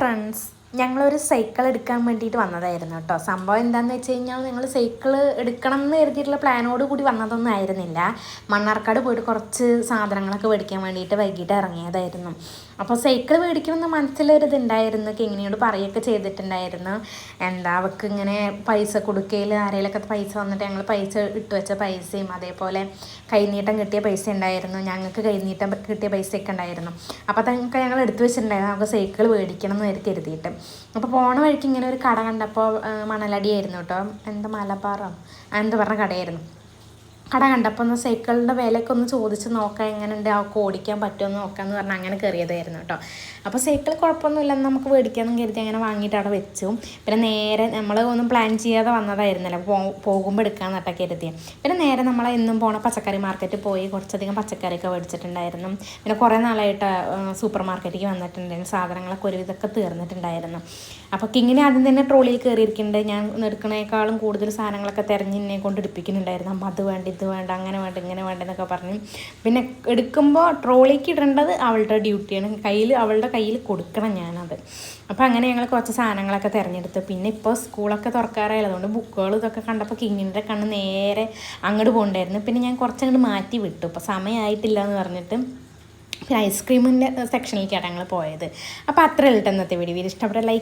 Friends ഞങ്ങളൊരു cycle എടുക്കാൻ വേണ്ടിയിട്ട് വന്നതായിരുന്നു കേട്ടോ. സംഭവം എന്താണെന്ന് വെച്ച് കഴിഞ്ഞാൽ ഞങ്ങൾ സൈക്കിൾ എടുക്കണം എന്ന് കരുതിയിട്ടുള്ള പ്ലാനോട് കൂടി വന്നതൊന്നും ആയിരുന്നില്ല. മണ്ണാർക്കാട് പോയിട്ട് കുറച്ച് സാധനങ്ങളൊക്കെ മേടിക്കാൻ വേണ്ടിയിട്ട് വൈകിട്ട് ഇറങ്ങിയതായിരുന്നു. അപ്പോൾ സൈക്കിൾ മേടിക്കണമെന്ന് മനസ്സിലൊരിതുണ്ടായിരുന്നു. കിങ്ങിനിയോട് പറയുകയൊക്കെ ചെയ്തിട്ടുണ്ടായിരുന്നു. എന്താ അവൾക്ക് ഇങ്ങനെ പൈസ കൊടുക്കയിൽ ആരെങ്കിലൊക്കെ പൈസ വന്നിട്ട് ഞങ്ങൾ പൈസ ഇട്ട് വെച്ച പൈസയും അതേപോലെ കൈനീട്ടം കിട്ടിയ പൈസ ഉണ്ടായിരുന്നു. ഞങ്ങൾക്ക് കൈനീട്ടം കിട്ടിയ പൈസയൊക്കെ ഉണ്ടായിരുന്നു. അപ്പോൾ അതൊക്കെ ഞങ്ങൾ എടുത്തു വെച്ചിട്ടുണ്ടായിരുന്നു. നമുക്ക് സൈക്കിൾ മേടിക്കണം എന്ന് കരുതിയിട്ട്. അപ്പോൾ പോണ വഴിക്ക് ഇങ്ങനെ ഒരു കട കണ്ടപ്പോൾ മണലടിയായിരുന്നു കേട്ടോ എന്താ മലബാറോ? എന്താ പറഞ്ഞ കടയായിരുന്നു? കട കണ്ടപ്പോൾ ഒന്ന് സൈക്കിളിന്റെ വിലയൊക്കെ ഒന്ന് ചോദിച്ച് നോക്കാം എങ്ങനെയുണ്ട്? അവൾക്ക് ഓടിക്കാൻ പറ്റുമെന്ന് നോക്കാമെന്ന് പറഞ്ഞാൽ അങ്ങനെ കയറിയതായിരുന്നു കേട്ടോ. അപ്പോൾ സൈക്കിൾ കുഴപ്പമൊന്നുമില്ലെന്ന് നമുക്ക് മേടിക്കാമെന്ന് കരുതി അങ്ങനെ വാങ്ങിയിട്ട് അവിടെ വെച്ചു. പിന്നെ നേരെ നമ്മൾ ഒന്നും പ്ലാൻ ചെയ്യാതെ വന്നതായിരുന്നല്ലോ. പോകുമ്പോൾ കേട്ടോ കരുതി പിന്നെ നേരെ നമ്മൾ എന്നും പോണ പച്ചക്കറി മാർക്കറ്റിൽ പോയി. കുറച്ചധികം പച്ചക്കറിയൊക്കെ മേടിച്ചിട്ടുണ്ടായിരുന്നു. പിന്നെ കുറേ നാളായിട്ട് സൂപ്പർ മാർക്കറ്റിലേക്ക് വന്നിട്ടുണ്ടായിരുന്നു. സാധനങ്ങളൊക്കെ ഒരുവിധമൊക്കെ തീർന്നിട്ടുണ്ടായിരുന്നു. അപ്പോൾ കിങ്ങിനെ ആദ്യം തന്നെ ട്രോളിയിൽ കയറിയിരിക്കുന്നുണ്ട്. ഞാൻ എടുക്കണേക്കാളും കൂടുതൽ സാധനങ്ങളൊക്കെ തിരഞ്ഞ് കൊണ്ട് എടുപ്പിക്കുന്നുണ്ടായിരുന്നു. അമ്മ അത് വേണ്ട ഇത് വേണ്ട അങ്ങനെ വേണ്ട ഇങ്ങനെ വേണ്ട എന്നൊക്കെ പറഞ്ഞു. പിന്നെ എടുക്കുമ്പോൾ ട്രോളിക്ക് ഇടേണ്ടത് അവളുടെ ഡ്യൂട്ടിയാണ് കയ്യിൽ അവളുടെ കയ്യിൽ കൊടുക്കണം ഞാനത്. അപ്പോൾ അങ്ങനെ ഞങ്ങൾ കുറച്ച് സാധനങ്ങളൊക്കെ തിരഞ്ഞെടുത്ത്. പിന്നെ ഇപ്പോൾ സ്കൂളൊക്കെ തുറക്കാറായത് അതുകൊണ്ട് ബുക്കുകൾ ഇതൊക്കെ കണ്ടപ്പോൾ കിങ്ങിന്റെ കണ്ണ് നേരെ അങ്ങോട്ട് പോകണ്ടായിരുന്നു. പിന്നെ ഞാൻ കുറച്ചങ്ങോട്ട് മാറ്റി വിട്ടു. അപ്പോൾ സമയമായിട്ടില്ല എന്ന് പറഞ്ഞിട്ട് പിന്നെ ഐസ്ക്രീമിന്റെ സെക്ഷനിലേക്കാണ് ഞങ്ങൾ പോയത്. അപ്പോൾ അത്ര ഇട്ട ഇന്നത്തെ വീഡിയോ വീഡിയോ ഇഷ്ടപ്പെട്ട ലൈക്ക്